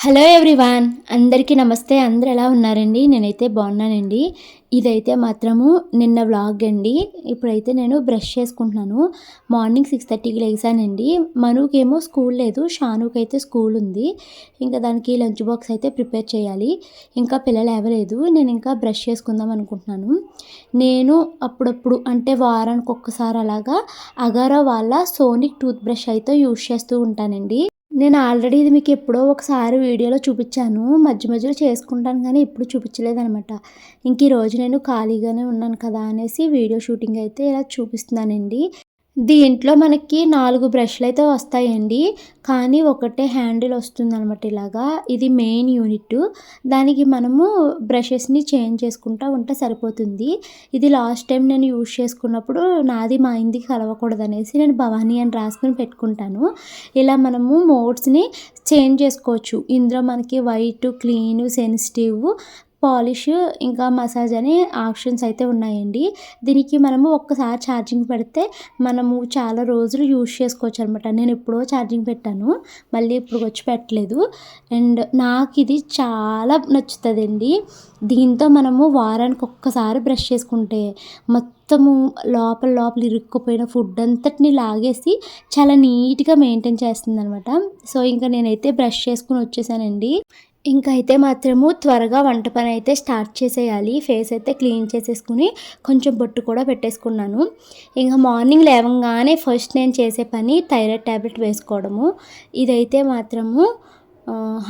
Hello everyone అందరికీ నమస్తే. అందరు ఎలా ఉన్నారండి? నేనైతే బాగున్నానండి. ఇదైతే మాత్రము నిన్న వ్లాగ్ అండి. ఇప్పుడైతే నేను బ్రష్ చేసుకుంటున్నాను. మార్నింగ్ సిక్స్ థర్టీకి లేచానండి. మనుకేమో స్కూల్ లేదు. షానుకి అయితే స్కూల్ ఉంది. ఇంకా దానికి లంచ్ బాక్స్ అయితే ప్రిపేర్ చేయాలి. ఇంకా పిల్లలు ఇవ్వలేదు నేను ఇంకా బ్రష్ చేసుకుందాం అనుకుంటున్నాను. నేను అప్పుడప్పుడు అంటే వారానికి ఒక్కసారి అలాగా అగారా వాళ్ళ సోనిక్ టూత్ బ్రష్ అయితే యూజ్ చేస్తూ ఉంటానండి. నేను ఆల్రెడీ ఇది మీకు ఎప్పుడో ఒకసారి వీడియోలో చూపించాను. మధ్య మధ్యలో చేసుకుంటాను కానీ ఎప్పుడు చూపించలేదనమాట ఇంక ఈరోజు నేను ఖాళీగానే ఉన్నాను కదా అనేసి వీడియో షూటింగ్ అయితే ఇలా చూపిస్తున్నానండి. దీంట్లో మనకి నాలుగు బ్రష్లు అయితే వస్తాయండి. కానీ ఒకటే హ్యాండిల్ వస్తుంది అనమాట ఇలాగా. ఇది మెయిన్ యూనిట్. దానికి మనము బ్రషెస్ని చేంజ్ చేసుకుంటా ఉంటే సరిపోతుంది. ఇది లాస్ట్ టైం నేను యూజ్ చేసుకున్నప్పుడు నాది మా ఇంటికి కలవకూడదు అనేసి నేను భవానీ అని రాసుకుని పెట్టుకుంటాను. ఇలా మనము మోడ్స్ని చేంజ్ చేసుకోవచ్చు. ఇందులో మనకి వైట్ క్లీన్ సెన్సిటివ్ పాలిష్ ఇంకా మసాజ్ అనే ఆప్షన్స్ అయితే ఉన్నాయండి. దీనికి మనము ఒక్కసారి ఛార్జింగ్ పెడితే మనము చాలా రోజులు యూజ్ చేసుకోవచ్చు అనమాట నేను ఎప్పుడో ఛార్జింగ్ పెట్టాను మళ్ళీ ఇప్పుడు వచ్చి పెట్టలేదు. అండ్ నాకు ఇది చాలా నచ్చుతుందండి. దీంతో మనము వారానికి ఒక్కసారి బ్రష్ చేసుకుంటే మొత్తము లోపల లోపల ఇరుక్కుపోయిన ఫుడ్ అంతటిని లాగేసి చాలా నీట్గా మెయింటైన్ చేస్తుంది అనమాట సో ఇంకా నేనైతే బ్రష్ చేసుకుని వచ్చేసానండి. ఇంకైతే అయితే మాత్రము త్వరగా వంట పని అయితే స్టార్ట్ చేసేయాలి. ఫేస్ అయితే క్లీన్ చేసేసుకుని కొంచెం బొట్టు కూడా పెట్టేసుకున్నాను. ఇంకా మార్నింగ్ లేవగానే ఫస్ట్ నేను చేసే పని థైరాయిడ్ ట్యాబ్లెట్ వేసుకోవడము. ఇదైతే మాత్రము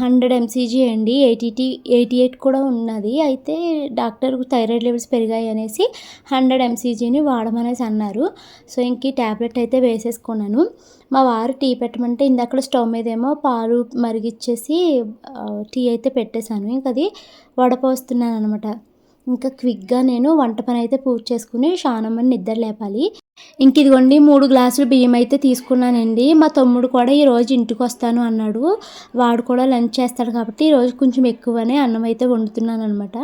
హండ్రెడ్ ఎంసీజీ అండి. ఎయిటీ ఎయిటీ ఎయిట్ కూడా ఉన్నది. అయితే డాక్టర్ థైరాయిడ్ లెవెల్స్ పెరిగాయి అనేసి హండ్రెడ్ ఎంసీజీని వాడమనేసి అన్నారు. సో ఇంక ఈ ట్యాబ్లెట్ అయితే వేసేసుకున్నాను. మా వారు టీ పెట్టమంటే ఇందాక స్టవ్ మీద ఏమో పాలు మరిగిచ్చేసి టీ అయితే పెట్టేశాను. ఇంకా అది వడపోస్తున్నాను అనమాట ఇంకా క్విక్గా నేను వంట పని అయితే పూర్తి చేసుకుని షానమ్మని నిద్ర లేపాలి. ఇంక ఇదిగోండి మూడు గ్లాసులు బియ్యం అయితే తీసుకున్నానండి. మా తమ్ముడు కూడా ఈరోజు ఇంటికి వస్తాను అన్నాడు. వాడు కూడా లంచ్ చేస్తాడు కాబట్టి ఈరోజు కొంచెం ఎక్కువనే అన్నం అయితే వండుతున్నాను అనమాట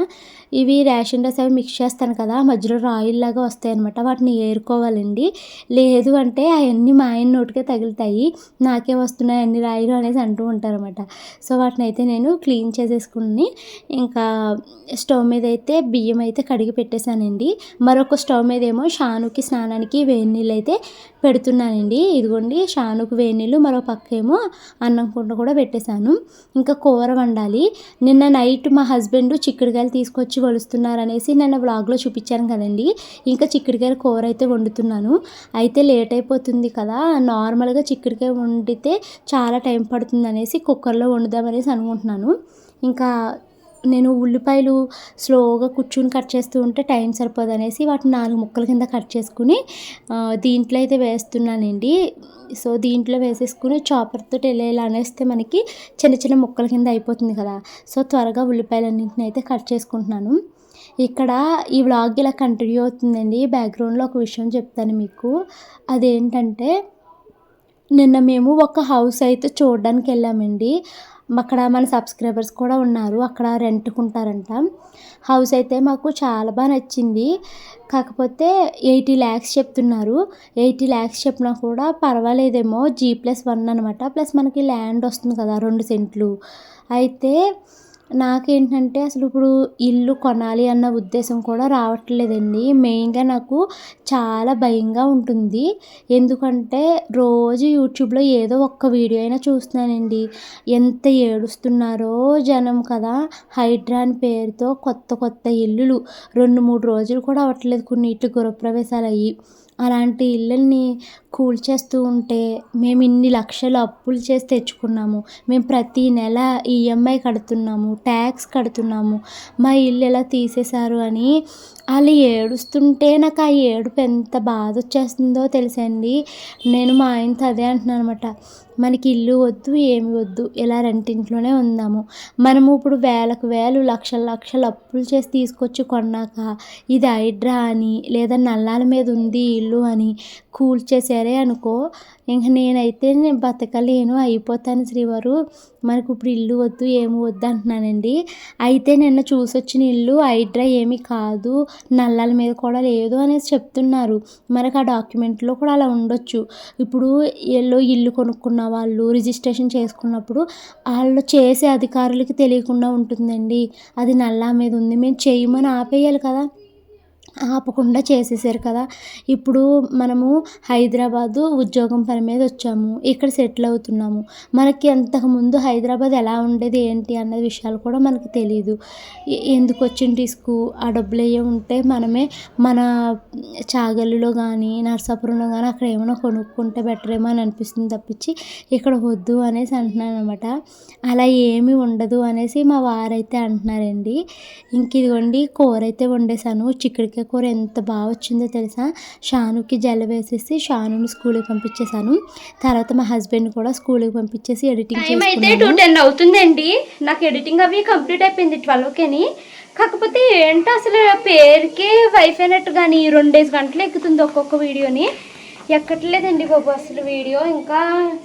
ఇవి రేషన్ రైస్ అవి మిక్స్ చేస్తాను కదా మధ్యలో రాయిల్ లాగా వస్తాయి అనమాట వాటిని ఏరుకోవాలండి. లేదు అంటే అవన్నీ మా ఆయన నోటికే తగులుతాయి. నాకే వస్తున్నాయి అన్ని రాయిలు అనేసి అంటూ ఉంటారనమాట సో వాటిని అయితే నేను క్లీన్ చేసేసుకుని ఇంకా స్టవ్ మీద అయితే బియ్యం అయితే కడిగి పెట్టేశానండి. మరొక స్టవ్ మీద ఏమో షానుకి స్నానానికి వేడి నీళ్ళు అయితే పెడుతున్నానండి. ఇదిగోండి షానుకు వేడి మరో పక్క ఏమో అన్నం కుండ కూడా పెట్టేశాను. ఇంకా కూర వండాలి. నిన్న నైట్ మా హస్బెండ్ చిక్కుడుకాయలు తీసుకొచ్చి వలుస్తున్నారు అనేసి నిన్న వ్లాగ్లో చూపించాను కదండి. ఇంకా చిక్కుడుకాయల కూర అయితే వండుతున్నాను. అయితే లేట్ అయిపోతుంది కదా నార్మల్గా చిక్కుడుకాయ వండితే చాలా టైం పడుతుంది అనేసి కుక్కర్లో వండుదామనేసి అనుకుంటున్నాను. ఇంకా నేను ఉల్లిపాయలు స్లోగా కూర్చుని కట్ చేస్తూ ఉంటే టైం సరిపోదు అనేసి వాటిని నాలుగు ముక్కల కింద కట్ చేసుకుని దీంట్లో అయితే వేస్తున్నానండి. సో దీంట్లో వేసేసుకుని చాపర్తో వెళ్ళేలా అనేస్తే మనకి చిన్న చిన్న ముక్కల కింద అయిపోతుంది కదా. సో త్వరగా ఉల్లిపాయలన్నింటిని అయితే కట్ చేసుకుంటున్నాను. ఇక్కడ ఈ వ్లాగ్ ఇలా కంటిన్యూ అవుతుందండి. బ్యాక్గ్రౌండ్లో ఒక విషయం చెప్తాను మీకు. అదేంటంటే నిన్న మేము ఒక హౌస్ అయితే చూడడానికి వెళ్ళామండి అక్కడ మన సబ్స్క్రైబర్స్ కూడా ఉన్నారు అక్కడ రెంట్కుంటారంట. హౌస్ అయితే మాకు చాలా బాగా నచ్చింది. కాకపోతే ఎయిటీ ల్యాక్స్ చెప్తున్నారు. ఎయిటీ ల్యాక్స్ చెప్పినా కూడా పర్వాలేదేమో జీ ప్లస్ వన్ అనమాట ప్లస్ మనకి ల్యాండ్ వస్తుంది కదా రెండు సెంట్లు. అయితే నాకేంటంటే అసలు ఇప్పుడు ఇల్లు కొనాలి అన్న ఉద్దేశం కూడా రావట్లేదండి. మెయిన్గా నాకు చాలా భయంగా ఉంటుంది. ఎందుకంటే రోజు యూట్యూబ్లో ఏదో ఒక్క వీడియో అయినా చూస్తున్నానండి. ఎంత ఏడుస్తున్నారో జనం కదా. హైడ్రా అని పేరుతో కొత్త కొత్త ఇల్లులు. రెండు మూడు రోజులు కూడా అవ్వట్లేదు కొన్ని ఇట్లు గృహప్రవేశాలు అయ్యి. అలాంటి ఇళ్ళని కూల్చేస్తూ ఉంటే మేము ఇన్ని లక్షలు అప్పులు చేసి తెచ్చుకున్నాము. మేము ప్రతి నెల ఈఎంఐ కడుతున్నాము ట్యాక్స్ కడుతున్నాము. మా ఇల్లు ఎలా తీసేశారు అని వాళ్ళు ఏడుస్తుంటే నాకు ఆ ఏడుపు ఎంత బాధ వచ్చేస్తుందో తెలుసండి. నేను మా ఆయనతో అదే అంటున్నాను అనమాట మనకి ఇల్లు వద్దు ఏమి వద్దు ఇలా రెంటింట్లోనే ఉందాము. మనము ఇప్పుడు వేలకు వేలు లక్షల లక్షలు అప్పులు చేసి తీసుకొచ్చి కొన్నాక ఇది హైడ్రా అని లేదా నల్లాల మీద ఉంది ఇల్లు అని కూల్చేసారే అనుకో ఇంక నేనైతే నేను బతకలేను అయిపోతాను శ్రీవారు. మనకు ఇప్పుడు ఇల్లు వద్దు ఏమి వద్దు అంటున్నానండి. అయితే నిన్న చూసొచ్చిన ఇల్లు హైడ్రా ఏమీ కాదు నల్లాల మీద కూడా లేదు అనేసి చెప్తున్నారు. మనకు ఆ డాక్యుమెంట్లో కూడా అలా ఉండొచ్చు. ఇప్పుడు ఎల్లో ఇల్లు కొనుక్కున్నాం వాళ్ళు రిజిస్ట్రేషన్ చేసుకున్నప్పుడు వాళ్ళు చేసే అధికారులకి తెలియకుండా ఉంటుందండి. అది నల్లా మీద ఉంది. మేము చేయమని ఆపేయాలి కదా. ఆపకుండా చేసేసారు కదా. ఇప్పుడు మనము హైదరాబాదు ఉద్యోగం పని మీద వచ్చాము. ఇక్కడ సెటిల్ అవుతున్నాము. మనకి అంతకుముందు హైదరాబాద్ ఎలా ఉండేది ఏంటి అన్న విషయాలు కూడా మనకు తెలియదు ఎందుకు వచ్చిన రిస్క్ ఆ డబ్బులు అయ్యే ఉంటే మనమే మన చాగలిలో కానీ నర్సాపురంలో కానీ అక్కడ ఏమైనా కొనుక్కుంటే బెటర్ ఏమో అని అనిపిస్తుంది తప్పించి ఇక్కడ వద్దు అనేసి అంటున్నాను అనమాట అలా ఏమీ ఉండదు అనేసి మా వారైతే అంటున్నారండి. ఇంక ఇదిగోండి కూర అయితే వండేసాను చిక్కడికాయ కూర ఎంత బాగా వచ్చిందో తెలుసా? షానుకి జల వేసేసి షానుని స్కూల్కి పంపించేశాను. తర్వాత మా హస్బెండ్ కూడా స్కూల్కి పంపించేసి ఎడిటింగ్ టైం అయితే టూ టెన్ అవుతుందండి. నాకు ఎడిటింగ్ అవి కంప్లీట్ అయిపోయింది ట్వెల్వ్కేని కాకపోతే ఏంటో అసలు పేరుకే వైఫ్ అయినట్టు కానీ రెండేసి గంటలు ఎక్కుతుంది ఒక్కొక్క వీడియోని. ఎక్కట్లేదండి బాబు అసలు వీడియో. ఇంకా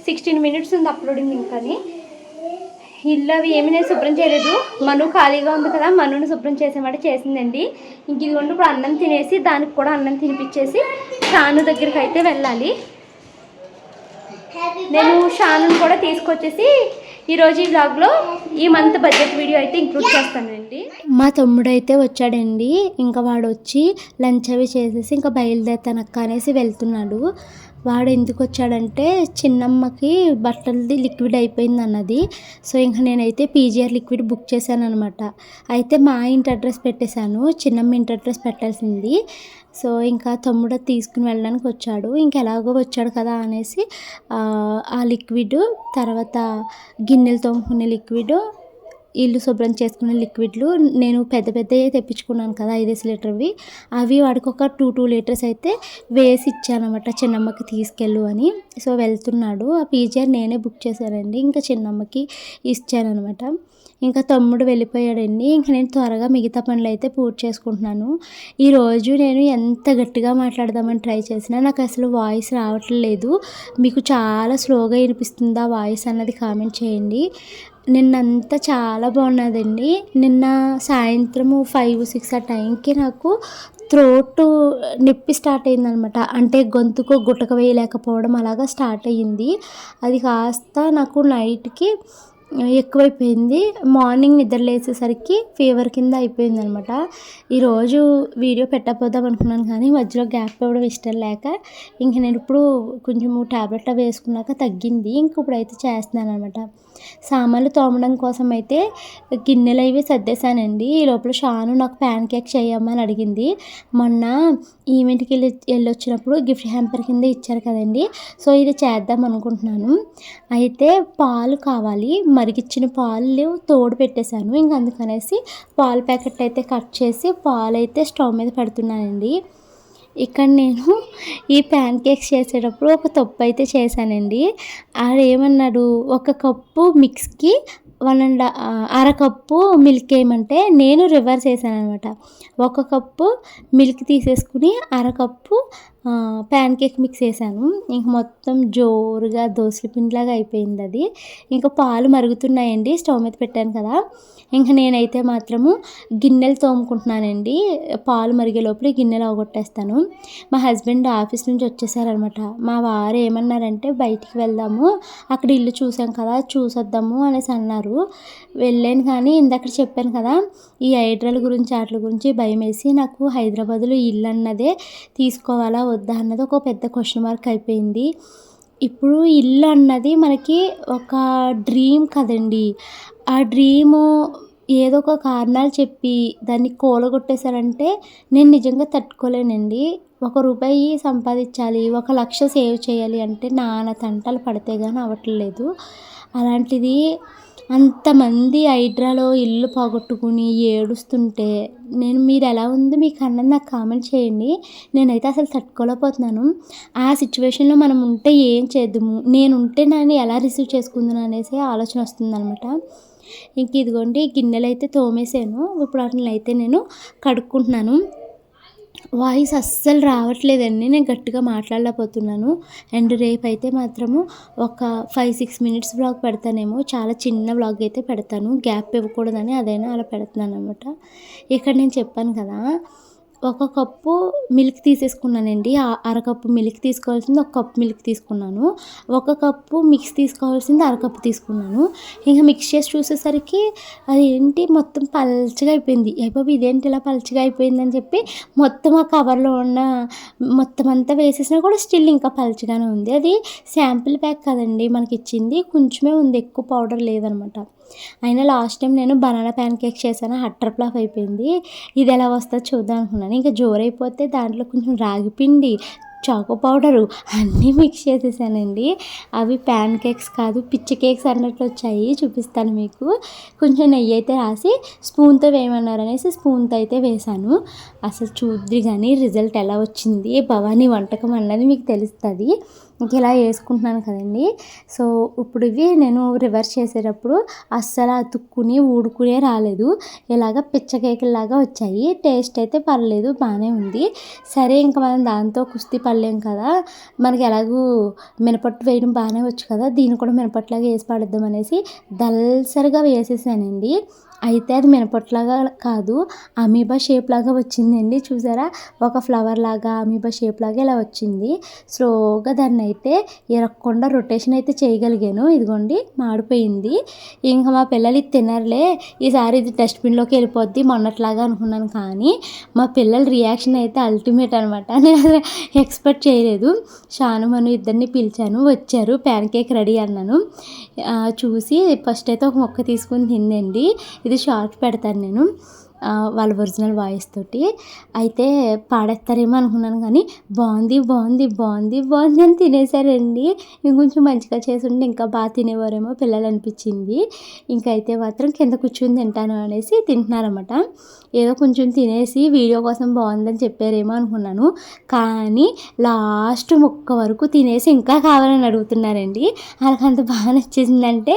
సిక్స్టీన్ మినిట్స్ ఉంది అప్లోడింగ్ ఇంకాని ఇల్లు అవి ఏమీ నేను శుభ్రం చేయలేదు. మను ఖాళీగా ఉంది కదా మనుని శుభ్రం చేసేమాట చేసిందండి. ఇంక ఇదిగోండి ఇప్పుడు అన్నం తినేసి దానికి కూడా అన్నం తినిపించేసి షాను దగ్గరికి అయితే వెళ్ళాలి. నేను షానుని కూడా తీసుకొచ్చేసి ఈరోజు ఈ బ్లాగ్లో ఈ మంత్ బడ్జెట్ వీడియో అయితే ఇంక్లూడ్ చేస్తానండి. మా తమ్ముడు అయితే వచ్చాడండి. ఇంకా వాడు వచ్చి లంచ్ అవి చేసేసి ఇంకా బయలుదేరుతానక్క అనేసి వెళ్తున్నాడు. వాడు ఎందుకు వచ్చాడంటే చిన్నమ్మకి బట్టలది లిక్విడ్ అయిపోయింది అన్నది సో ఇంకా నేనైతే పీజీఆర్ లిక్విడ్ బుక్ చేశాను అనమాట అయితే మా ఇంటి అడ్రస్ పెట్టేశాను. చిన్నమ్మ ఇంటి అడ్రస్ పెట్టాల్సింది. సో ఇంకా తమ్ముడు తీసుకుని వెళ్ళడానికి వచ్చాడు. ఇంక ఎలాగో వచ్చాడు కదా అనేసి ఆ లిక్విడ్ తర్వాత గిన్నెలు తోముకునే లిక్విడ్ ఇల్లు శుభ్రం చేసుకునే లిక్విడ్లు నేను పెద్ద పెద్దవి తెప్పించుకున్నాను కదా ఐదేసి లీటర్వి. అవి వాడికి ఒక టూ టూ లీటర్స్ అయితే వేసి ఇచ్చానమాట చిన్నమ్మకి తీసుకెళ్ళు అని. సో వెళ్తున్నాడు. ఆ పీజీఆర్ నేనే బుక్ చేశానండి. ఇంకా చిన్నమ్మకి ఇచ్చానమాట ఇంకా తమ్ముడు వెళ్ళిపోయాడండి. ఇంకా నేను త్వరగా మిగతా పనులు అయితే పూర్తి చేసుకుంటున్నాను. ఈరోజు నేను ఎంత గట్టిగా మాట్లాడదామని ట్రై చేసినా నాకు అసలు వాయిస్ రావట్లేదు. మీకు చాలా స్లోగా వినిపిస్తుందా వాయిస్ అన్నది కామెంట్ చేయండి. నిన్నంతా చాలా బాగున్నదండి. నిన్న సాయంత్రము ఫైవ్ సిక్స్ ఆ టైంకి నాకు త్రోట్ నొప్పి స్టార్ట్ అయిందనమాట అంటే గొంతుకు గుట్టక వేయలేకపోవడం అలాగా స్టార్ట్ అయ్యింది. అది కాస్త నాకు నైట్కి ఎక్కువైపోయింది. మార్నింగ్ నిద్ర లేచేసరికి ఫీవర్ కింద అయిపోయింది అనమాట ఈరోజు వీడియో పెట్టకపోదాం అనుకున్నాను కానీ మధ్యలో గ్యాప్ ఇవ్వడం ఇష్టం లేక ఇంక నేను ఇప్పుడు కొంచెము టాబ్లెట్ వేసుకున్నాక తగ్గింది. ఇంక ఇప్పుడైతే చేస్తున్నాను అనమాట సామాన్లు తోమడం కోసం అయితే గిన్నెలు అవి సర్దేశానండి. ఈ లోపల షాను నాకు ప్యాన్ కేక్ చేయమని అడిగింది. మొన్న ఈవెంట్కి వెళ్ళి వెళ్ళొచ్చినప్పుడు గిఫ్ట్ హ్యాంపర్ కింద ఇచ్చారు కదండి. సో ఇది చేద్దాం అనుకుంటున్నాను. అయితే పాలు కావాలి. మరిగిచ్చిన పాలు తోడు పెట్టేశాను. ఇంక అందుకనేసి పాల ప్యాకెట్ అయితే కట్ చేసి పాలు అయితే స్టవ్ మీద పెడుతున్నానండి. ఇక్కడ నేను ఈ ప్యాన్ కేక్స్ చేసేటప్పుడు ఒక తప్పు అయితే చేశానండి. ఆడేమన్నాడు ఒక కప్పు మిక్స్కి వన్ అండ్ అర కప్పు మిల్క్ ఏమంటే నేను రివర్స్ చేశాను అనమాట ఒక కప్పు మిల్క్ తీసేసుకుని అర కప్పు ప్యాన్ కేక్ మిక్స్ వేసాను ఇంక మొత్తం జోరుగా దోసల పిండిలాగా అయిపోయింది అది. ఇంకా పాలు మరుగుతున్నాయండి స్టవ్ మీద పెట్టాను కదా. ఇంకా నేనైతే మాత్రము గిన్నెలు తోముకుంటున్నానండి. పాలు మరిగే లోపల ఈ గిన్నెలు అవగొట్టేస్తాను. మా హస్బెండ్ ఆఫీస్ నుంచి వచ్చేసారనమాట. మా వారు ఏమన్నారంటే బయటికి వెళ్దాము అక్కడ ఇల్లు చూసాం కదా చూసొద్దాము అనేసి అన్నారు. వెళ్ళాను కానీ ఇందాక చెప్పాను కదా ఈ హైడ్రాల గురించి వాటి గురించి భయం వేసి నాకు హైదరాబాద్లో ఇల్లు అన్నదే తీసుకోవాలా వద్దా అన్నది ఒక పెద్ద క్వశ్చన్ మార్క్ అయిపోయింది. ఇప్పుడు ఇల్లు అన్నది మనకి ఒక డ్రీమ్ కదండి. ఆ డ్రీము ఏదో ఒక కారణాలు చెప్పి దాన్ని కూలగొట్టేశారంటే నేను నిజంగా తట్టుకోలేనండి. ఒక రూపాయి సంపాదించాలి ఒక లక్ష సేవ్ చేయాలి అంటే నాన్న తంటాలు పడితే కానీ అవ్వట్లేదు. అలాంటిది అంతమంది హైడ్రాలో ఇల్లు పోగొట్టుకుని ఏడుస్తుంటే నేను మీరు ఎలా ఉంది మీకు అన్నది నాకు కామెంట్ చేయండి. నేనైతే అసలు తట్టుకోలేకపోతున్నాను. ఆ సిచ్యువేషన్లో మనం ఉంటే ఏం చేద్దాము? నేను ఉంటే నన్ను ఎలా రిసీవ్ చేసుకుందాను అనేసి ఆలోచన వస్తుందనమాట ఇంక ఇదిగోండి గిన్నెలు అయితే తోమేసాను ఇప్పుడు వాటిని అయితే నేను కడుక్కుంటున్నాను. వాయిస్ అస్సలు రావట్లేదండి. నేను గట్టిగా మాట్లాడలేకపోతున్నాను. అండ్ రేపు అయితే మాత్రము ఒక ఫైవ్ సిక్స్ మినిట్స్ బ్లాగ్ పెడతానేమో. చాలా చిన్న బ్లాగ్ అయితే పెడతాను. గ్యాప్ ఇవ్వకూడదని అదైనా అలా పెడుతున్నాను అనమాట ఇక్కడ నేను చెప్పాను కదా ఒక కప్పు మిల్క్ తీసేసుకున్నానండి. అరకప్పు మిల్క్ తీసుకోవాల్సింది ఒక కప్పు మిల్క్ తీసుకున్నాను. ఒక కప్పు మిక్స్ తీసుకోవాల్సింది అరకప్పు తీసుకున్నాను. ఇంకా మిక్స్ చేసి చూసేసరికి అది ఏంటి మొత్తం పలచగా అయిపోయింది. అయిపోయి ఇదేంటి ఇలా పలచగా అయిపోయిందని చెప్పి మొత్తం ఆ కవర్లో ఉన్న మొత్తం అంతా వేసేసినా కూడా స్టిల్ ఇంకా పలచగానే ఉంది. అది శాంపిల్ ప్యాక్ కదండి మనకి ఇచ్చింది కొంచెమే ఉంది ఎక్కువ పౌడర్ లేదనమాట. అయినా లాస్ట్ టైం నేను బనానా ప్యాన్ కేక్ చేశాను హట్టర్ ప్లాఫ్ అయిపోయింది. ఇది ఎలా వస్తుందో చూద్దాం అనుకున్నాను. ఇంకా జోరైపోతే దాంట్లో కొంచెం రాగి పిండి చాకో పౌడరు అన్నీ మిక్స్ చేసేసానండి. అవి ప్యాన్ కేక్స్ కాదు పిచ్చి కేక్స్ అన్నట్లు వచ్చాయి. చూపిస్తాను మీకు. కొంచెం నెయ్యి అయితే రాసి స్పూన్తో వేయమన్నారు అనేసి స్పూన్తో అయితే వేశాను. అసలు చూద్ది కానీ రిజల్ట్ ఎలా వచ్చింది? భవానీ వంటకం అన్నది మీకు తెలుస్తుంది. ఇలా వేసుకుంటున్నాను కదండి. సో ఇప్పుడు ఇవి నేను రివర్స్ చేసేటప్పుడు అస్సలు అతుక్కుని ఊడుకునే రాలేదు. ఇలాగ పిచ్చకేకలాగా వచ్చాయి. టేస్ట్ అయితే పర్లేదు బాగానే ఉంది. సరే ఇంకా మనం దాంతో కుస్తీ పడలేం కదా. మనకి ఎలాగూ మినపట్టు వేయడం బాగానే వచ్చు కదా. దీన్ని కూడా మినపట్లాగా వేసి పడద్దాం అనేసి దల్సరిగా వేసేసానండి. అయితే అది మినపట్లాగా కాదు అమీబా షేప్ లాగా వచ్చిందండి. చూసారా? ఒక ఫ్లవర్ లాగా అమీబా షేప్ లాగా ఇలా వచ్చింది. స్లోగా దాన్ని అయితే ఇరక్కుండా రొటేషన్ అయితే చేయగలిగాను. ఇదిగోండి మాడిపోయింది. ఇంకా మా పిల్లలు ఇది తినరులే. ఈసారి ఇది డస్ట్బిన్లోకి వెళ్ళిపోద్ది మొన్నట్లాగా అనుకున్నాను కానీ మా పిల్లల రియాక్షన్ అయితే అల్టిమేట్ అనమాట నేను ఎక్స్పెక్ట్ చేయలేదు. షాను మను ఇద్దరిని పిలిచాను వచ్చారు. ప్యాన్ కేక్ రెడీ అన్నాను. చూసి ఫస్ట్ అయితే ఒక మొక్క తీసుకుని తిందండి ఇది షార్ట్ పెడతాను నేను. వాళ్ళ ఒరిజినల్ వాయిస్ తోటి. అయితే పాడేస్తారేమో అనుకున్నాను కానీ బాగుంది బాగుంది బాగుంది బాగుంది అని తినేసారండి ఇంకొంచెం మంచిగా చేసి ఉంటే ఇంకా బాగా తినేవారేమో పిల్లలు అనిపించింది. ఇంకా అయితే మాత్రం కింద కూర్చొని తింటాను అనేసి తింటున్నారన్నమాట. ఏదో కొంచెం తినేసి వీడియో కోసం బాగుందని చెప్పారేమో అనుకున్నాను. కానీ లాస్ట్ ముక్క వరకు తినేసి ఇంకా కావాలని అడుగుతున్నారండి. వాళ్ళకి అంత బాగా నచ్చేసిందంటే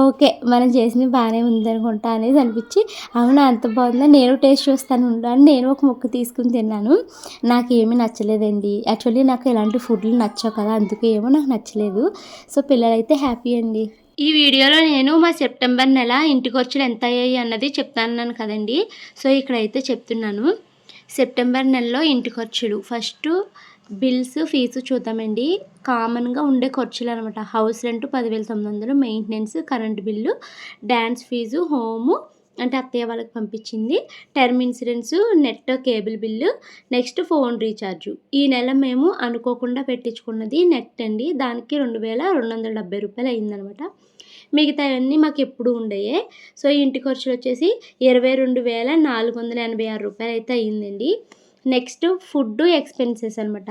ఓకే మనం చేసింది బాగానే ఉందనుకుంటా అనేసి అనిపించి అవునా అంత బాగుంది నేను టేస్ట్ చూస్తాను. అని నేను ఒక ముక్క తీసుకుని తిన్నాను. నాకు ఏమీ నచ్చలేదండి. యాక్చువల్లీ నాకు ఎలాంటి ఫుడ్లు నచ్చవు కదా అందుకే ఏమో నాకు నచ్చలేదు. సో పిల్లలైతే హ్యాపీ అండి. ఈ వీడియోలో నేను మా సెప్టెంబర్ నెల ఇంటి ఖర్చులు ఎంత అయ్యాయి అన్నది చెప్తాను కదండి. సో ఇక్కడైతే చెప్తున్నాను. సెప్టెంబర్ నెలలో ఇంటి ఖర్చులు ఫస్ట్ బిల్స్ ఫీజు చూద్దామండి. కామన్గా ఉండే ఖర్చులు అనమాట హౌస్ రెంట్ పదివేల తొమ్మిది వందలు maintenance current bill dance fees home అంటే అత్తయ్య వాళ్ళకి పంపించింది. Term insurance net cable bill next phone recharge. ఈ నెల మేము అనుకోకుండా పెట్టించుకున్నది నెట్ అండి. దానికి రెండు వేల రెండు వందల డెబ్బై రూపాయలు అయిందనమాట. మిగతావన్నీ మాకు ఎప్పుడు ఉండయే. సో ఇంటి ఖర్చులు వచ్చేసి ఇరవై రెండు వేల నాలుగు వందల ఎనభై ఆరు రూపాయలు అయితే అయ్యిందండి నెక్స్ట్ ఫుడ్ ఎక్స్పెన్సెస్ అనమాట.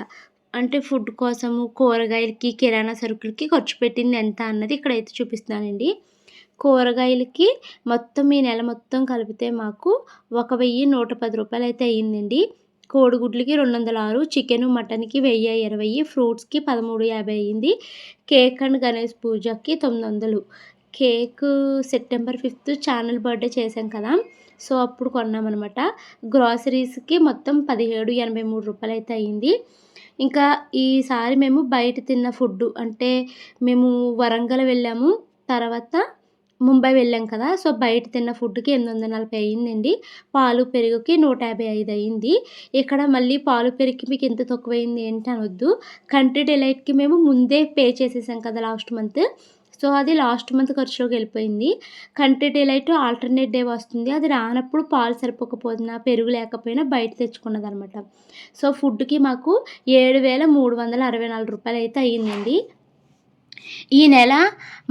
అంటే ఫుడ్ కోసము కూరగాయలకి కిరాణా సరుకులకి ఖర్చు పెట్టింది ఎంత అన్నది ఇక్కడైతే చూపిస్తున్నానండి. కూరగాయలకి మొత్తం ఈ నెల మొత్తం కలిపితే మాకు ఒక వెయ్యి నూట పది రూపాయలు అయితే అయ్యిందండి. కోడిగుడ్లకి రెండు వందల ఆరు చికెన్ మటన్కి వెయ్యి ఇరవై ఫ్రూట్స్కి పదమూడు యాభై అయ్యింది. కేక్ అండ్ గణేష్ పూజకి తొమ్మిది వందలు cake September fifth channel birthday చేశాం కదా సో అప్పుడు కొన్నామన్నమాట. గ్రాసరీస్కి మొత్తం పదిహేడు ఎనభై మూడు రూపాయలు అయితే అయ్యింది. ఇంకా ఈసారి మేము బయట తిన్న ఫుడ్ అంటే మేము వరంగల్ వెళ్ళాము తర్వాత ముంబై వెళ్ళాం కదా సో బయట తిన్న ఫుడ్కి ఎనిమిది వందల నలభై అయ్యిందండి పాలు పెరుగుకి నూట యాభై ఐదు అయ్యింది ఇక్కడ మళ్ళీ పాలు పెరుగుకి మీకు ఎంత తక్కువైంది ఏంటి అనొద్దు. కంట్రీ డిలైట్కి మేము ముందే పే చేసేసాం కదా లాస్ట్ మంత్. సో అది లాస్ట్ మంత్ ఖర్చులోకి వెళ్ళిపోయింది. కంట్రీ డిలైట్ ఆల్టర్నేట్ డే వస్తుంది. అది రానప్పుడు పాలు సరిపోకపోయినా పెరుగు లేకపోయినా బయట తెచ్చుకున్నది అనమాట సో ఫుడ్కి మాకు ఏడు వేల మూడు వందల అరవై నాలుగు రూపాయలు అయితే అయ్యిందండి ఈ నెల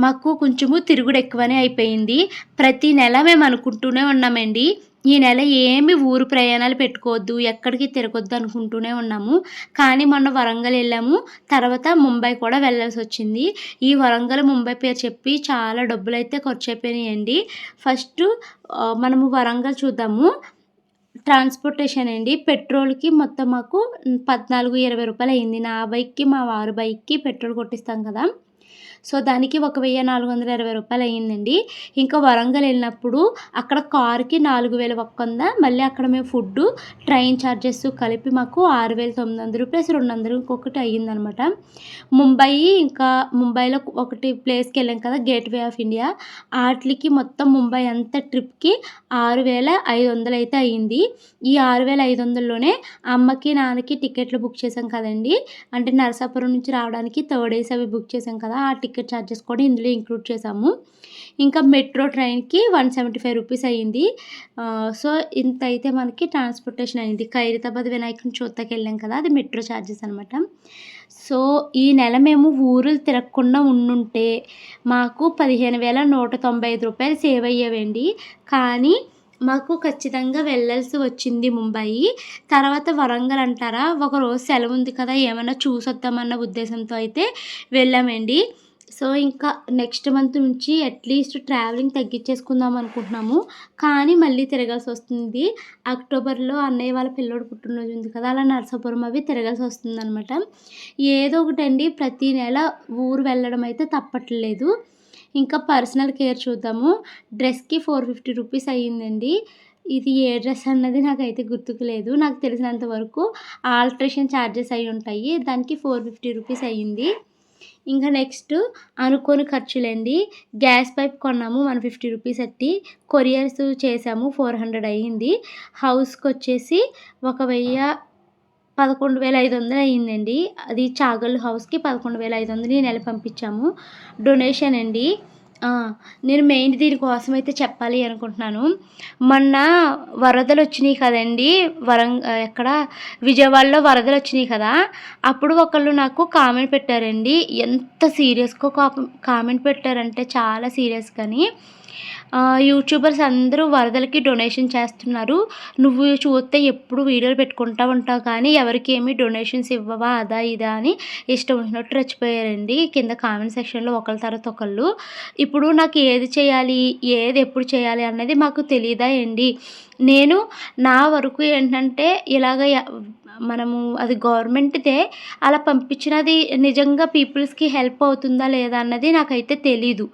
మాకు కొంచెము తిరుగుడు ఎక్కువనే అయిపోయింది. ప్రతి నెల మేము అనుకుంటూనే ఉన్నామండి. ఈ నెల ఏమి ఊరు ప్రయాణాలు పెట్టుకోవద్దు ఎక్కడికి తిరగొద్దు అనుకుంటూనే ఉన్నాము. కానీ మొన్న వరంగల్ వెళ్ళాము. తర్వాత ముంబై కూడా వెళ్ళాల్సి వచ్చింది. ఈ వరంగల్ ముంబై పేరు చెప్పి చాలా డబ్బులు అయితే ఖర్చు అయిపోయినాయండి ఫస్ట్ మనము వరంగల్ చూద్దాము. ట్రాన్స్పోర్టేషన్ అండి. పెట్రోల్కి మొత్తం మాకు పద్నాలుగు ఇరవై రూపాయలు అయింది నా బైక్కి మా వారి బైక్కి పెట్రోల్ కొట్టిస్తాం కదా. సో దానికి ఒక వెయ్యి నాలుగు వందల ఇరవై రూపాయలు అయ్యిందండి. ఇంకా వరంగల్ వెళ్ళినప్పుడు అక్కడ కార్కి నాలుగు వేల ఒక్క వంద మళ్ళీ అక్కడ మేము ఫుడ్ ట్రైన్ ఛార్జెస్ కలిపి మాకు ఆరు వేల తొమ్మిది వందలు ప్లస్ రెండు వందలు ఇంకొకటి అయ్యిందనమాట. ముంబై ఇంకా ముంబైలో ఒకటి ప్లేస్కి వెళ్ళాం కదా గేట్ వే ఆఫ్ ఇండియా. వాటికి మొత్తం ముంబై అంతా ట్రిప్కి ఆరు వేల ఐదు వందలు అయితే అయ్యింది. ఈ ఆరు వేల ఐదు వందల్లోనే అమ్మకి నాన్నకి టికెట్లు బుక్ చేసాం కదండి. అంటే నరసాపురం నుంచి రావడానికి థర్డ్ ఏసీ అవి బుక్ చేసాం కదా ఆ టికెట్ టికెట్ ఛార్జెస్ కూడా ఇందులో ఇంక్లూడ్ చేసాము ఇంకా మెట్రో ట్రైన్కి వన్ సెవెంటీ ఫైవ్ రూపీస్ అయ్యింది. సో ఇంత అయితే మనకి ట్రాన్స్పోర్టేషన్ అయింది. ఖైరతాబాద్ వినాయకుని చూత్తకి వెళ్ళాం కదా అది మెట్రో ఛార్జెస్ అనమాట సో ఈ నెల మేము ఊరులు తిరగకుండా ఉండుంటే మాకు పదిహేను వేల నూట తొంభై ఐదు రూపాయలు సేవ్ అయ్యేవండి. కానీ మాకు ఖచ్చితంగా వెళ్ళాల్సి వచ్చింది ముంబై. తర్వాత వరంగల్ అంటారా? ఒక రోజు సెలవు ఉంది కదా ఏమైనా చూసొద్దామన్న ఉద్దేశంతో అయితే వెళ్ళామండి. సో ఇంకా నెక్స్ట్ మంత్ నుంచి అట్లీస్ట్ ట్రావెలింగ్ తగ్గించేసుకుందాం అనుకుంటున్నాము. కానీ మళ్ళీ తిరగాల్సి వస్తుంది. అక్టోబర్లో అన్నయ్య వాళ్ళ పిల్లోడు పుట్టినరోజు ఉంది కదా అలా నరసాపురం అవి తిరగాల్సి వస్తుంది అనమాట ఏదో ఒకటండి ప్రతి నెల ఊరు వెళ్ళడం అయితే తప్పట్లేదు. ఇంకా పర్సనల్ కేర్ చూద్దాము. డ్రెస్కి ఫోర్ ఫిఫ్టీ రూపీస్ అయ్యిందండి. ఇది ఏ డ్రెస్ అన్నది నాకైతే గుర్తుకు లేదు. నాకు తెలిసినంత వరకు ఆల్ట్రేషన్ ఛార్జెస్ అయి ఉంటాయి దానికి ఫోర్ ఫిఫ్టీ రూపీస్ అయ్యింది. ఇంకా నెక్స్ట్ అనుకోని ఖర్చులండి గ్యాస్ పైప్ కొన్నాము వన్ ఫిఫ్టీ రూపీస్ అట్టి కొరియర్స్ చేసాము ఫోర్ హండ్రెడ్ అయ్యింది. హౌస్కి వచ్చేసి ఒక వెయ్యి పదకొండు వేల ఐదు వందలు అయ్యిందండి. అది చాగల్ హౌస్కి పదకొండు వేల ఐదు వందలు ఈ నెల పంపించాము. డొనేషన్ అండి. నేను మెయిన్ దీనికోసం అయితే చెప్పాలి అనుకుంటున్నాను. మొన్న వరదలు వచ్చినాయి కదండి వరంగ ఎక్కడ? విజయవాడలో వరదలు వచ్చినాయి కదా అప్పుడు ఒకళ్ళు నాకు కామెంట్ పెట్టారండి. ఎంత సీరియస్గా కామెంట్ పెట్టారంటే చాలా సీరియస్ కానీ యూట్యూబర్స్ అందరూ వరదలకి డొనేషన్ చేస్తున్నారు. నువ్వు చూస్తే ఎప్పుడు వీడియోలు పెట్టుకుంటా ఉంటావు కానీ ఎవరికి ఏమి డొనేషన్స్ ఇవ్వవా అదా ఇదా అని ఇష్టం వచ్చినట్టు రెచ్చిపోయారండి. కింద కామెంట్ సెక్షన్లో ఒకళ్ళ తర్వాత ఒకళ్ళు ఇప్పుడు నాకు ఏది చేయాలి ఏది ఎప్పుడు చేయాలి అన్నది మాకు తెలియదా అండి నేను నా వరకు ఏంటంటే ఇలాగ మనము అది గవర్నమెంట్దే అలా పంపించినది నిజంగా పీపుల్స్కి హెల్ప్ అవుతుందా లేదా అన్నది నాకైతే తెలీదు.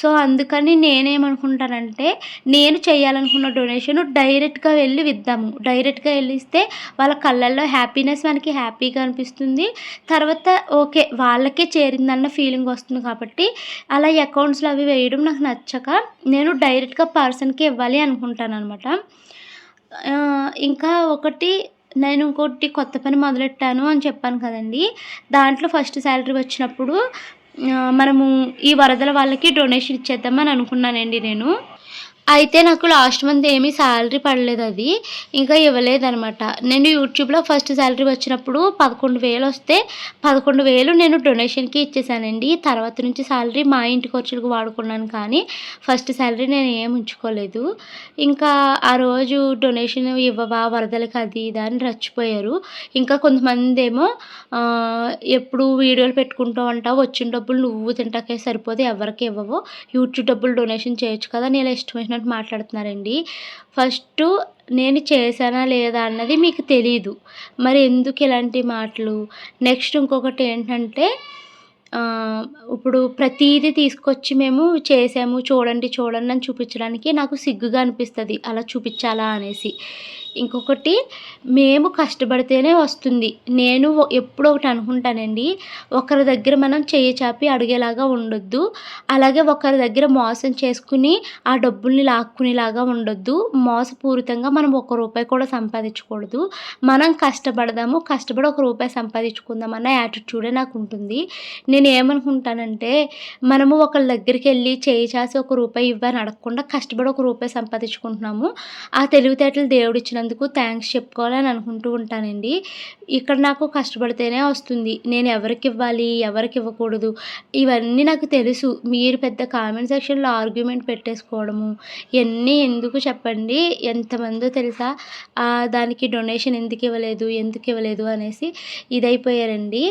సో అందుకని నేనేమనుకుంటానంటే నేను చేయాలనుకున్న డొనేషన్ డైరెక్ట్గా వెళ్ళి ఇద్దాము డైరెక్ట్గా వెళ్ళి ఇస్తే వాళ్ళ కళ్ళల్లో హ్యాపీనెస్ మనకి హ్యాపీగా అనిపిస్తుంది. తర్వాత ఓకే వాళ్ళకే చేరిందన్న ఫీలింగ్ వస్తుంది కాబట్టి అలా అకౌంట్స్లో అవి వేయడం నాకు నచ్చక నేను డైరెక్ట్గా పర్సన్కి ఇవ్వాలి అనుకుంటాను అనమాట ఇంకా ఒకటి నేను ఇంకోటి కొత్త పని మొదలెట్టాను అని చెప్పాను కదండి. దాంట్లో ఫస్ట్ శాలరీ వచ్చినప్పుడు మనము ఈ వరదల వాళ్ళకి డొనేషన్ ఇచ్చేద్దామని అనుకున్నానండి నేను. అయితే నాకు లాస్ట్ మంత్ ఏమీ శాలరీ పడలేదు అది. ఇంకా ఇవ్వలేదనమాట నేను యూట్యూబ్లో ఫస్ట్ శాలరీ వచ్చినప్పుడు పదకొండు వేలు వస్తే పదకొండు వేలు నేను డొనేషన్కి ఇచ్చేసానండి. తర్వాత నుంచి శాలరీ మా ఇంటి ఖర్చులకు వాడుకున్నాను కానీ ఫస్ట్ శాలరీ నేను ఏం ఉంచుకోలేదు. ఇంకా ఆ రోజు డొనేషన్ ఇవ్వవా వరదలకి అది ఇది అని రచ్చిపోయారు. ఇంకా కొంతమంది ఏమో ఎప్పుడు వీడియోలు పెట్టుకుంటూ ఉంటావు వచ్చిన డబ్బులు నువ్వు తింటాకే సరిపోతే ఎవరికి ఇవ్వవు. యూట్యూబ్ డబ్బులు డొనేషన్ చేయొచ్చు కదా నేను ఇష్టమైన ఇష్టం మాట్లాడుతున్నారండి. ఫస్ట్ నేను చేశానా లేదా అన్నది మీకు తెలీదు. మరి ఎందుకు ఇలాంటి మాటలు? నెక్స్ట్ ఇంకొకటి ఏంటంటే ఇప్పుడు ప్రతీది తీసుకొచ్చి మేము చేసాము చూడండి చూడండి అని చూపించడానికి నాకు సిగ్గుగా అనిపిస్తుంది. అలా చూపించాలా అనేసి. ఇంకొకటి మేము కష్టపడితేనే వస్తుంది. నేను ఎప్పుడూ ఒకటి అనుకుంటానండి ఒకరి దగ్గర మనం చేయి చాపి అడిగేలాగా ఉండొద్దు. అలాగే ఒకరి దగ్గర మోసం చేసుకుని ఆ డబ్బుల్ని లాక్కునేలాగా ఉండొద్దు. మోసపూరితంగా మనం ఒక రూపాయి కూడా సంపాదించకూడదు. మనం కష్టపడదాము కష్టపడి ఒక రూపాయి సంపాదించుకుందాం అన్న యాటిట్యూడే నాకు ఉంటుంది నేను ఏమనుకుంటానంటే మనము ఒకళ్ళ దగ్గరికి వెళ్ళి చేయి చాసి ఒక రూపాయి ఇవ్వని అడగకుండా కష్టపడి ఒక రూపాయి సంపాదించుకుంటున్నాము. ఆ తెలివితేటలు దేవుడిచ్చిన ఇచ్చినందుకు థ్యాంక్స్ చెప్పుకోవాలని అనుకుంటూ ఉంటానండి. ఇక్కడ నాకు కష్టపడితేనే వస్తుంది. నేను ఎవరికి ఇవ్వాలి ఎవరికి ఇవ్వకూడదు ఇవన్నీ నాకు తెలుసు. మీరు పెద్ద కామెంట్ సెక్షన్లో ఆర్గ్యుమెంట్ పెట్టేసుకోవడము ఇవన్నీ ఎందుకు చెప్పండి? ఎంతమందో తెలుసా? దానికి డొనేషన్ ఎందుకు ఇవ్వలేదు ఎందుకు ఇవ్వలేదు అనేసి ఇదైపోయారండి.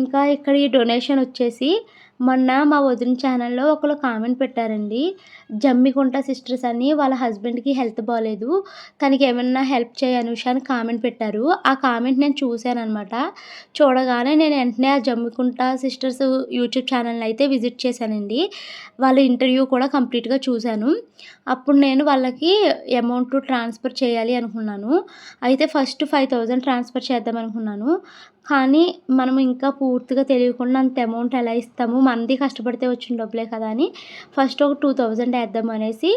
ఇంకా ఇక్కడ ఈ డొనేషన్ వచ్చేసి మొన్న మా వదిన ఛానల్లో ఒకరు కామెంట్ పెట్టారండి. జమ్మికుంట సిస్టర్స్ అని వాళ్ళ హస్బెండ్కి హెల్త్ బాగాలేదు తనకి ఏమన్నా హెల్ప్ చేయ అనుష అని కామెంట్ పెట్టారు. ఆ కామెంట్ నేను చూశాను అనమాట చూడగానే నేను వెంటనే ఆ జమ్మికుంట సిస్టర్స్ యూట్యూబ్ ఛానల్ని అయితే విజిట్ చేశానండి. వాళ్ళ ఇంటర్వ్యూ కూడా కంప్లీట్గా చూశాను. అప్పుడు నేను వాళ్ళకి అమౌంట్ ట్రాన్స్ఫర్ చేయాలి అనుకున్నాను. అయితే ఫస్ట్ ఫైవ్ థౌజండ్ ట్రాన్స్ఫర్ చేద్దాం అనుకున్నాను. కానీ మనం ఇంకా పూర్తిగా తెలియకుండా అంత అమౌంట్ ఎలా ఇస్తాము మనది కష్టపడితే వచ్చిన డబ్బులే కదా అని ఫస్ట్ ఒక టూ థౌజండ్ వేద్దాం అనేసి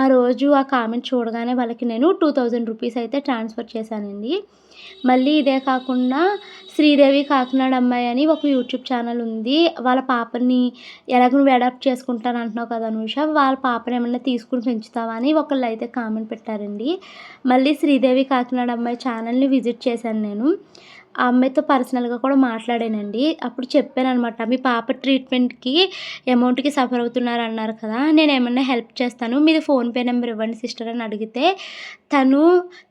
ఆ రోజు ఆ కామెంట్ చూడగానే వాళ్ళకి నేను టూ థౌజండ్ రూపీస్ అయితే ట్రాన్స్ఫర్ చేశానండి. మళ్ళీ ఇదే కాకుండా శ్రీదేవి కాకినాడ అమ్మాయి అని ఒక యూట్యూబ్ ఛానల్ ఉంది. వాళ్ళ పాపని ఎలాగ నువ్వు అడాప్ట్ చేసుకుంటాను అంటున్నావు కదా అనుష వాళ్ళ పాపని ఏమన్నా తీసుకుని పెంచుతావా అని ఒకళ్ళు అయితే కామెంట్ పెట్టారండి. మళ్ళీ శ్రీదేవి కాకినాడ అమ్మాయి ఛానల్ని విజిట్ చేశాను నేను. ఆ అమ్మాయితో పర్సనల్గా కూడా మాట్లాడానండి. అప్పుడు చెప్పాను అనమాట మీ పాప ట్రీట్మెంట్కి అమౌంట్కి సఫర్ అవుతున్నారు అన్నారు కదా నేను ఏమన్నా హెల్ప్ చేస్తాను. మీది ఫోన్పే నెంబర్ ఇవ్వండి సిస్టర్ అని అడిగితే తను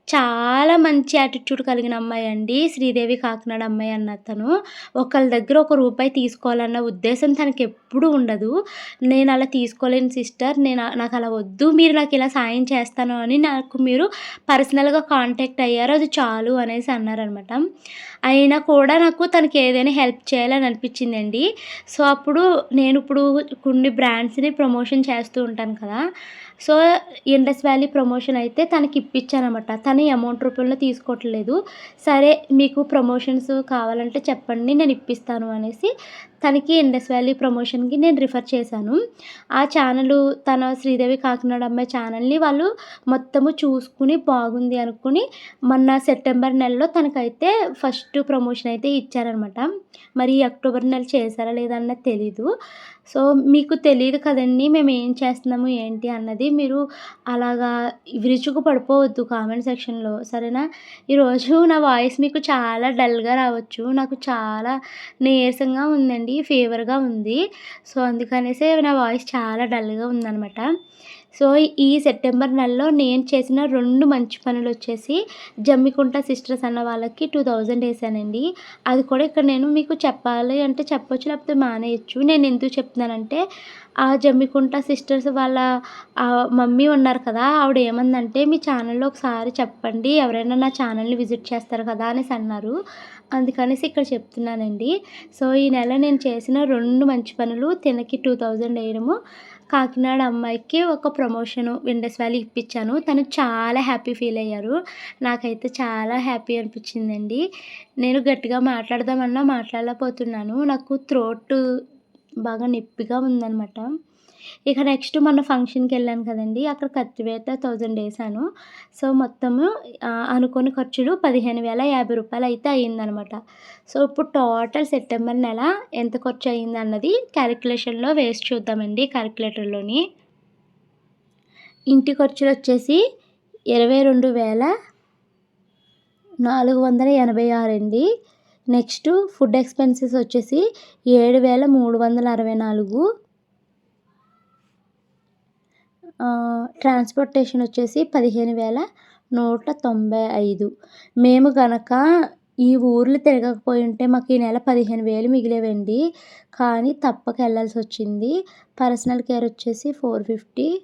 చాలా మంచి యాటిట్యూడ్ కలిగిన అమ్మాయి అండి. శ్రీదేవి కాకినాడ అమ్మాయి అన్న తను ఒకళ్ళ దగ్గర ఒక రూపాయి తీసుకోవాలన్న ఉద్దేశం తనకి ఎప్పుడూ ఉండదు. నేను అలా తీసుకోలేను సిస్టర్. నేను నాకు అలా వద్దు. మీరు నాకు ఇలా సాయం చేస్తాను అని నాకు మీరు పర్సనల్గా కాంటాక్ట్ అయ్యారు. అది చాలు అనేసి అన్నారనమాట అయినా కూడా నాకు తనకి ఏదైనా హెల్ప్ చేయాలని అనిపించిందండి. సో అప్పుడు నేను ఇప్పుడు కొన్ని బ్రాండ్స్ని ప్రమోషన్ చేస్తూ ఉంటాను కదా. సో ఇండస్ వ్యాలీ ప్రమోషన్ అయితే తనకి ఇప్పించానమాట తను అమౌంట్ రూపంలో తీసుకోవట్లేదు. సరే మీకు ప్రమోషన్స్ కావాలంటే చెప్పండి నేను ఇప్పిస్తాను అనేసి తనకి ఇండస్ వ్యాలీ ప్రమోషన్కి నేను రిఫర్ చేశాను. ఆ ఛానల్ తన శ్రీదేవి కాకినాడ అమ్మాయి ఛానల్ని వాళ్ళు మొత్తము చూసుకుని బాగుంది అనుకుని మొన్న సెప్టెంబర్ నెలలో తనకైతే ఫస్ట్ ప్రమోషన్ అయితే ఇచ్చారనమాట. మరి అక్టోబర్ నెల చేశారా లేదా అన్నది తెలీదు. సో మీకు తెలియదు కదండి మేము ఏం చేస్తున్నాము ఏంటి అన్నది మీరు అలాగా విరుచుకు పడిపోవద్దు కామెంట్ సెక్షన్లో సరేనా? ఈరోజు నా వాయిస్ మీకు చాలా డల్గా రావచ్చు. నాకు చాలా నీరసంగా ఉందండి. ఫీవర్గా ఉంది. సో అందుకనేసి నా వాయిస్ చాలా డల్గా ఉందనమాట సో ఈ సెప్టెంబర్ నెలలో నేను చేసిన రెండు మంచి పనులు వచ్చేసి జమ్మికుంట సిస్టర్స్ అన్న వాళ్ళకి టూ థౌజండ్ వేసానండి. అది కూడా ఇక్కడ నేను మీకు చెప్పాలి అంటే చెప్పొచ్చు లేకపోతే మానేయచ్చు. నేను ఎందుకు చెప్తున్నానంటే ఆ జమ్మికుంట సిస్టర్స్ వాళ్ళ మమ్మీ ఉన్నారు కదా ఆవిడ ఏమందంటే మీ ఛానల్లో ఒకసారి చెప్పండి ఎవరైనా నా ఛానల్ని విజిట్ చేస్తారు కదా అనేసి అన్నారు. అందుకనేసి ఇక్కడ చెప్తున్నానండి. సో ఈ నెల నేను చేసిన రెండు మంచి పనులు తినకి టూ థౌజండ్ వేయడము. కాకినాడ అమ్మాయికి ఒక ప్రమోషను విండస్ వ్యాలీ ఇప్పించాను. తను చాలా హ్యాపీ ఫీల్ అయ్యారు. నాకైతే చాలా హ్యాపీ అనిపించిందండి. నేను గట్టిగా మాట్లాడదామన్నా మాట్లాడలేకపోతున్నాను. నాకు త్రోట్ బాగా నొప్పిగా ఉందనమాట ఇక నెక్స్ట్ మొన్న ఫంక్షన్కి వెళ్ళాను కదండి. అక్కడ కత్తివేత థౌజండ్ వేసాను. సో మొత్తము అనుకోని ఖర్చులు పదిహేను వేల యాభై రూపాయలు అయితే అయ్యిందనమాట. సో ఇప్పుడు టోటల్ సెప్టెంబర్ నెల ఎంత ఖర్చు అయ్యింది అన్నది క్యాలిక్యులేషన్లో వేసి చూద్దామండి క్యాలిక్యులేటర్లోని ఇంటి ఖర్చులు వచ్చేసి ఇరవై రెండు వేల నాలుగు వందల ఎనభై ఆరు అండి. నెక్స్ట్ ఫుడ్ ఎక్స్పెన్సెస్ వచ్చేసి ఏడు వేల మూడు వందల అరవై నాలుగు. ట్రాన్స్పోర్టేషన్ వచ్చేసి పదిహేను వేల నూట తొంభై ఐదు. మేము కనుక ఈ ఊర్లు తిరగకపోయి ఉంటే మాకు ఈ నెల పదిహేను వేలు మిగిలేవండి. కానీ తప్పక వెళ్ళాల్సి వచ్చింది. పర్సనల్ కేర్ వచ్చేసి ఫోర్ ఫిఫ్టీ.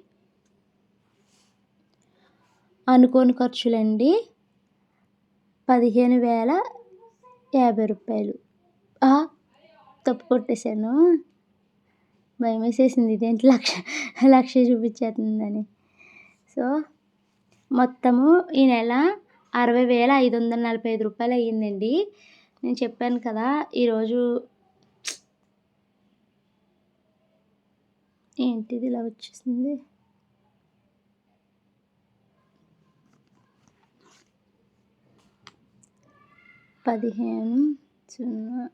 అనుకోని ఖర్చులండి. పదిహేను వేల యాభై రూపాయలు. తప్పు కొట్టేశాను. భయం వేసేసింది ఇదేంటి లక్ష లక్ష చూపించేస్తుందని. సో మొత్తము ఈ నెల అరవై వేల ఐదు వందల నలభై ఐదు రూపాయలు అయ్యిందండి. నేను చెప్పాను కదా ఈరోజు ఏంటిది ఇలా వచ్చేసింది? పదిహేను సున్నా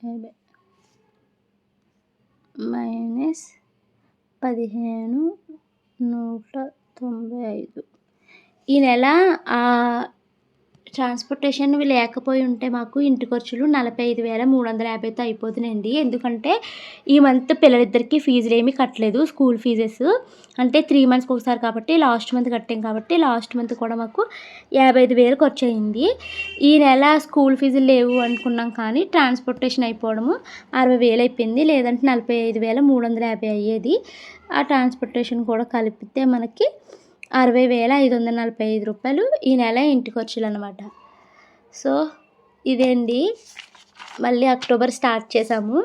యాభై. మైనస్ పదిహేను నూట తొంభై ఐదు. ఈ నెల ట్రాన్స్పోర్టేషన్ లేకపోయి ఉంటే మాకు ఇంటి ఖర్చులు నలభై ఐదు వేల మూడు వందల యాభైతో అయిపోతుందండి. ఎందుకంటే ఈ మంత్ పిల్లలిద్దరికి ఫీజులు ఏమీ కట్టలేదు స్కూల్ ఫీజెస్. అంటే త్రీ మంత్స్కి ఒకసారి కాబట్టి లాస్ట్ మంత్ కట్టాం కాబట్టి లాస్ట్ మంత్ కూడా మాకు యాభై ఐదు వేలు ఖర్చు అయింది ఈ నెల స్కూల్ ఫీజులు లేవు అనుకున్నాం కానీ ట్రాన్స్పోర్టేషన్ అయిపోవడము అరవై వేలు అయిపోయింది లేదంటే నలభై ఐదు వేల మూడు వందల యాభై అయ్యేది. ఆ ట్రాన్స్పోర్టేషన్ కూడా కలిపితే మనకి అరవై వేల ఐదు వందల నలభై ఐదు రూపాయలు ఈ నెల ఇంటి ఖర్చులు అనమాట సో ఇదేండి మళ్ళీ అక్టోబర్ స్టార్ట్ చేసాము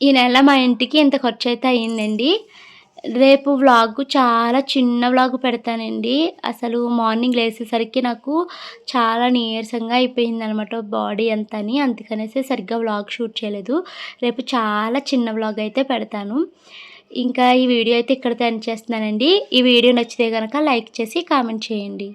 ఈ నెల మా ఇంటికి ఇంత ఖర్చు అయితే అయ్యిందండి రేపు వ్లాగ్ చాలా చిన్న వ్లాగ్ పెడతానండి. అసలు మార్నింగ్ లేచేసరికి నాకు చాలా నీరసంగా అయిపోయింది అనమాట బాడీ అంతని. అందుకనేసి సరిగ్గా వ్లాగ్ షూట్ చేయలేదు. రేపు చాలా చిన్న వ్లాగ్ అయితే పెడతాను. ఇంకా ఈ వీడియో అయితే ఇక్కడితో ఎండ్ చేస్తున్నానండి. ఈ వీడియో నచ్చితే కనుక లైక్ చేసి కామెంట్ చేయండి.